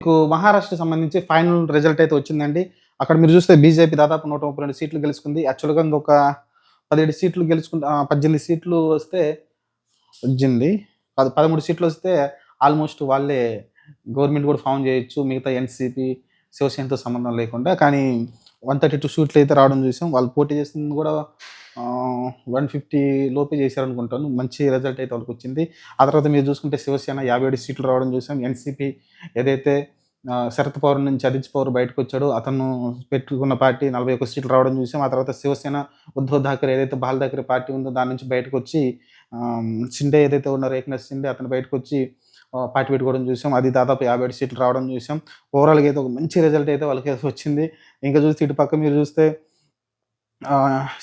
మీకు మహారాష్ట్ర సంబంధించి final result అయితే వచ్చిందండి. అక్కడ మీరు చూస్తే బీజేపీ దాదాపు నూట ముప్పై రెండు సీట్లు గెలుచుకుంది. యాక్చువల్గా ఇంకొక పదిహేడు సీట్లు గెలుచుకుంటే పద్దెనిమిది సీట్లు వస్తే వచ్చింది. పద పదమూడు సీట్లు వస్తే ఆల్మోస్ట్ వాళ్ళే గవర్నమెంట్ కూడా ఫామ్ చేయొచ్చు. మిగతా ఎన్సీపీ శివసేనతో సంబంధం లేకుండా. కానీ వన్ థర్టీ టూ సీట్లు అయితే రావడం చూసాం. వాళ్ళు పోటీ చేసింది కూడా వన్ ఫిఫ్టీ లోపే చేశారనుకుంటాను. మంచి రిజల్ట్ అయితే వాళ్ళకి వచ్చింది ఆ తర్వాత మీరు చూసుకుంటే శివసేన యాభై ఏడు సీట్లు రావడం చూసాం. ఎన్సీపీ ఏదైతే శరత్ పవర్ నుంచి అజిత్ పవర్ బయటకు వచ్చాడు అతను పెట్టుకున్న పార్టీ నలభై ఒక్క సీట్లు రావడం చూసాం. ఆ తర్వాత శివసేన ఉద్ధవ్ ఠాకరే ఏదైతే బాల్ ఠాకరే పార్టీ ఉందో దాని నుంచి బయటకు వచ్చి షిండే ఏదైతే ఉన్నారో ఏకనాథ్ షిండే అతను బయటకు వచ్చి పార్టీ పెట్టుకోవడం చూసాం. అది దాదాపు యాభై ఏడు సీట్లు రావడం చూసాం. ఓవరాల్గా అయితే ఒక మంచి రిజల్ట్ అయితే వాళ్ళకి వచ్చింది. ఇంకా చూస్తే ఇటు పక్క మీరు చూస్తే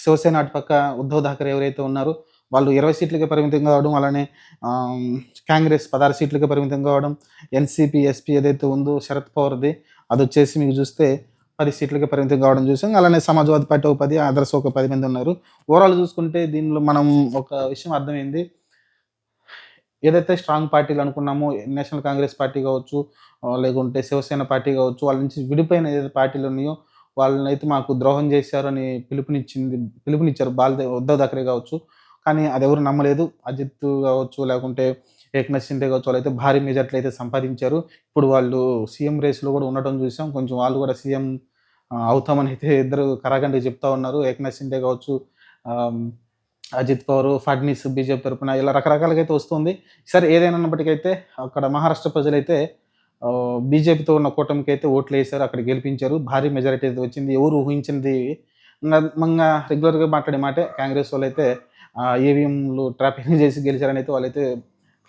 శివసేన అటు పక్క ఉద్ధవ్ ఠాకరే ఎవరైతే ఉన్నారో వాళ్ళు ఇరవై సీట్లకే పరిమితం కావడం అలానే కాంగ్రెస్ పదహారు సీట్లకే పరిమితం కావడం ఎన్సీపీ ఎస్పీ ఏదైతే ఉందో శరద్ పవర్ది అది వచ్చేసి మీకు చూస్తే పది సీట్లకే పరిమితం కావడం చూసాం. అలానే సమాజ్వాదీ పార్టీ ఒక పది అదర్స్ ఒక పది మంది ఉన్నారు. ఓవరాల్ చూసుకుంటే దీనిలో మనం ఒక విషయం అర్థమైంది. ఏదైతే స్ట్రాంగ్ పార్టీలు అనుకున్నామో నేషనల్ కాంగ్రెస్ పార్టీ కావచ్చు లేకుంటే శివసేన పార్టీ కావచ్చు వాళ్ళ నుంచి విడిపోయిన ఏదైతే పార్టీలు ఉన్నాయో వాళ్ళని అయితే మాకు ద్రోహం చేశారని పిలుపునిచ్చింది పిలుపునిచ్చారు. బాలదే ఉద్దవ్ థాకరే కావచ్చు. కానీ అది ఎవరు నమ్మలేదు. అజిత్ కావచ్చు లేకుంటే ఏక్నాథ్ షిండే కావచ్చు వాళ్ళైతే భారీ మెజార్టీలు అయితే సంపాదించారు. ఇప్పుడు వాళ్ళు సీఎం రేస్లో కూడా ఉండటం చూసాం. కొంచెం వాళ్ళు కూడా సీఎం అవుతామని అయితే ఇద్దరు కరాఖండి చెప్తా ఉన్నారు. ఏక్నాథ్ షిండే కావచ్చు అజిత్ పవర్ ఫడ్నీస్ బీజేపీ తరపున ఇలా రకరకాలుగా అయితే వస్తుంది. సరే ఏదైనా ఉన్నప్పటికైతే అక్కడ మహారాష్ట్ర ప్రజలైతే బీజేపీతో ఉన్న కూటమికి అయితే ఓట్లు వేశారు అక్కడ గెలిపించారు. భారీ మెజారిటీ అయితే వచ్చింది. ఎవరు ఊహించింది? మంగా రెగ్యులర్గా మాట్లాడే మాటే కాంగ్రెస్ వాళ్ళు అయితే ఈవీఎంలు ట్రాపింగ్ చేసి గెలిచారని అయితే వాళ్ళైతే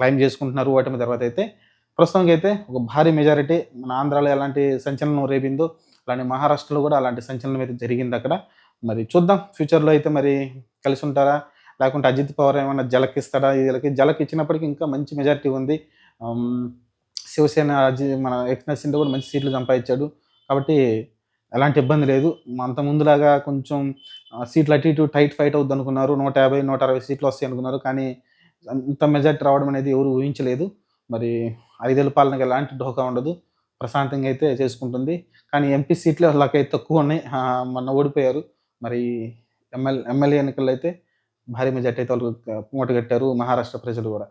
క్లైమ్ చేసుకుంటున్నారు. ఓటమి తర్వాత అయితే ప్రస్తుతానికి అయితే ఒక భారీ మెజారిటీ మన ఆంధ్రాలో ఎలాంటి సంచలనం రేపిందో అలానే మహారాష్ట్రలో కూడా అలాంటి సంచలనం అయితే జరిగింది అక్కడ. మరి చూద్దాం. ఫ్యూచర్లో అయితే మరి కలిసి ఉంటారా? లేకుంటే అజిత్ పవర్ ఏమైనా జలక్ ఇస్తాడా వీళ్ళకి జలక్ ఇచ్చినప్పటికీ ఇంకా మంచి మెజారిటీ ఉంది. శివసేన మన ఎక్స్నాథ్ సింధు కూడా మంచి సీట్లు సంపాదించాడు. కాబట్టి ఎలాంటి ఇబ్బంది లేదు. అంత ముందులాగా కొంచెం సీట్లు అటు ఇటు టైట్ ఫైట్ అవుద్ది అనుకున్నారు. నూట యాభై నూట అరవై సీట్లు వస్తాయి అనుకున్నారు. కానీ అంత మెజార్టీ రావడం అనేది ఎవరు ఊహించలేదు. మరి ఐదేళ్ళ పాలనకి ఎలాంటి ఢోకా ఉండదు. ప్రశాంతంగా అయితే చేసుకుంటుంది. కానీ ఎంపీ సీట్లు వాళ్ళకైతే తక్కువ ఉన్నాయి. మొన్న ఓడిపోయారు. మరి ఎమ్మెల్యే ఎమ్మెల్యే ఎన్నికల్లో అయితే భారీ మెజార్టీ అయితే వాళ్ళు మూటగట్టారు మహారాష్ట్ర ప్రజలు కూడా.